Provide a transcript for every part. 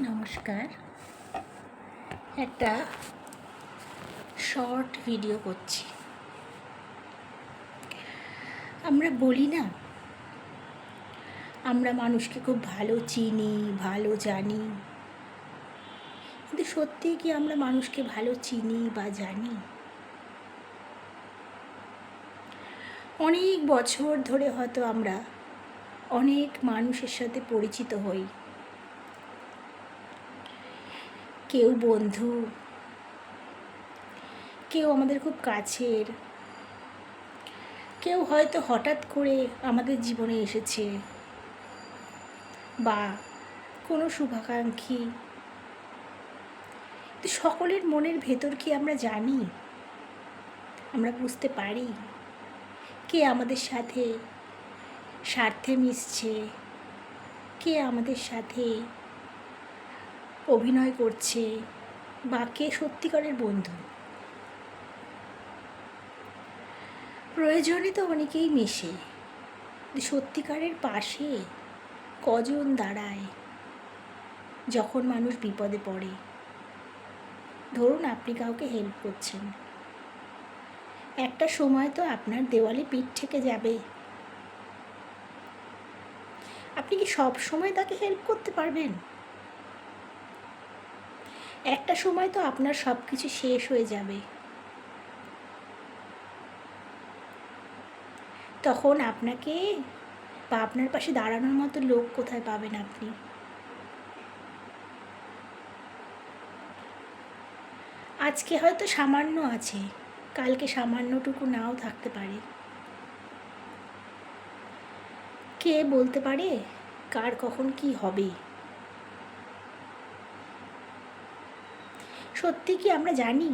নমস্কার। একটা short video করছি। আমরা বলি না, আমরা মানুষকে খুব ভালো চিনি, ভালো জানি। কিন্তু সত্যিই কি আমরা মানুষকে ভালো চিনি বা জানি? অনেক বছর ধরে হয়তো আমরা অনেক মানুষের সাথে পরিচিত হই। কেউ বন্ধু, কেউ আমাদের খুব কাছের, কেউ হয়তো হঠাৎ করে আমাদের জীবনে এসেছে বা কোনো শুভাকাঙ্ক্ষী। তো সকলের মনের ভেতর কি আমরা জানি? আমরা বুঝতে পারি কে আমাদের সাথে স্বার্থে মিশছে, কে আমাদের সাথে অভিনয় করছে বা কে সত্যিকারের বন্ধু? প্রয়োজনে তো অনেকেই মেশে। সত্যিকারের পাশে কজন দাঁড়ায় যখন মানুষ বিপদে পড়ে? ধরুন আপনি কাউকে হেল্প করছেন। একটা সময় তো আপনার দেওয়ালে পিঠ থেকে যাবে। আপনি কি সব সময় তাকে হেল্প করতে পারবেন? একটা সময় তো আপনার সব কিছু শেষ হয়ে যাবে। তখন আপনাকে বা আপনার পাশে দাঁড়ানোর মতো লোক কোথায় পাবেন আপনি? আজকে হয়তো সামান্য আছে, কালকে সামান্যটুকু নাও থাকতে পারে। কে বলতে পারে কার কখন কি হবে? সত্যি কি আমরা জানি?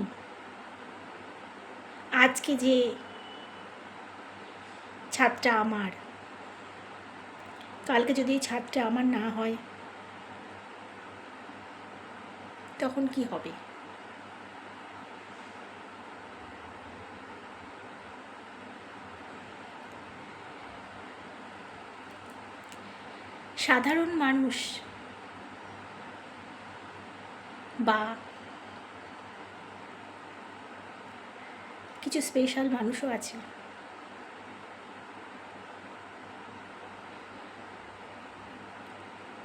আজকে যে ছাদটা আমার, কালকে যদি ছাদটা আমার না হয়, তখন কি হবে? সাধারণ মানুষ বা কিছু স্পেশাল মানুষও আছে।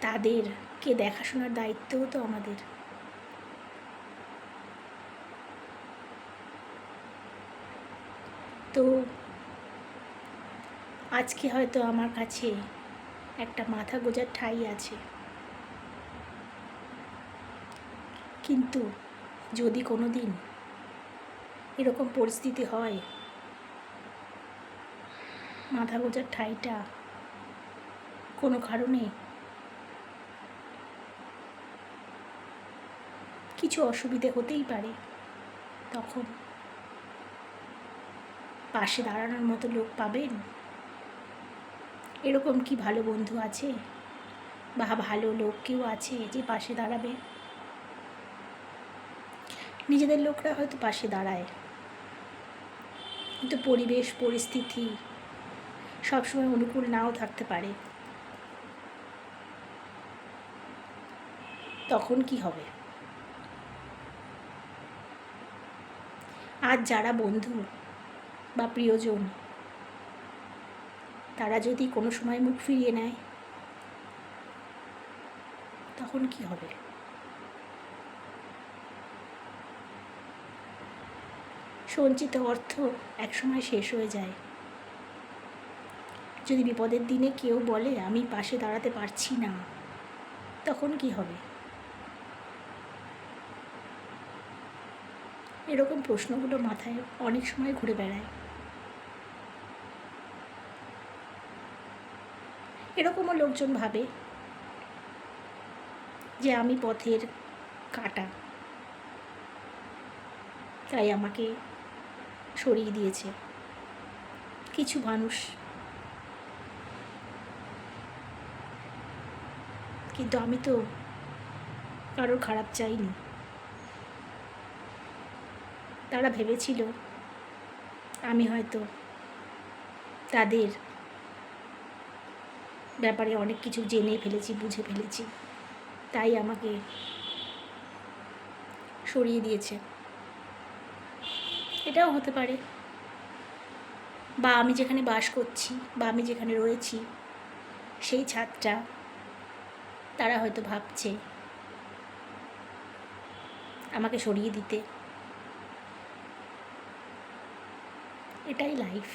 তাদেরকে দেখাশোনার দায়িত্বও তো আমাদের। তো আজকে হয়তো আমার কাছে একটা মাথা গোজার ঠাই আছে। কিন্তু যদি কোনো দিন এরকম পরিস্থিতি হয়। মাথা গোজার ঠাইটা কোনো কারণে কিছু অসুবিধে হতেই পারে। তখন পাশে দাঁড়ানোর মতো লোক পাবেন? এরকম কি ভালো বন্ধু আছে? বা ভালো লোক কেউ আছে যে পাশে দাঁড়াবে? নিজেদের লোকরা হয়তো পাশে দাঁড়ায়। কিন্তু পরিবেশ, পরিস্থিতি সবসময় অনুকূল নাও থাকতে পারে। তখন কি হবে? আজ যারা বন্ধু বা প্রিয়জন, তারা যদি কোনো সময় মুখ ফিরিয়ে নেয়, তখন কি হবে? সঞ্চিত অর্থ একসময় শেষ হয়ে যায়। যদি বিপদের দিনে কেউ বলে, আমি পাশে দাঁড়াতে পারছি না, তখন কি হবে? এরকম প্রশ্নগুলো মাথায় অনেক সময় ঘুরে বেড়ায়। এরকমও লোকজন ভাবে যে, আমি পথের কাটা। তাই আমাকে সরিয়ে দিয়েছে। কিছু মানুষ কিন্তু আমি তো কারোর খারাপ চাইনি। তারা ভেবেছিল আমি হয়তো তাদের ব্যাপারে অনেক কিছু জেনে ফেলেছি, বুঝে ফেলেছি। তাই আমাকে সরিয়ে দিয়েছে। এটাও হতে পারে। বা আমি যেখানে বাস করছি বা আমি যেখানে রয়েছি, সেই ছাদটা তারা হয়তো ভাবছে আমাকে সরিয়ে দিতে। এটাই লাইফ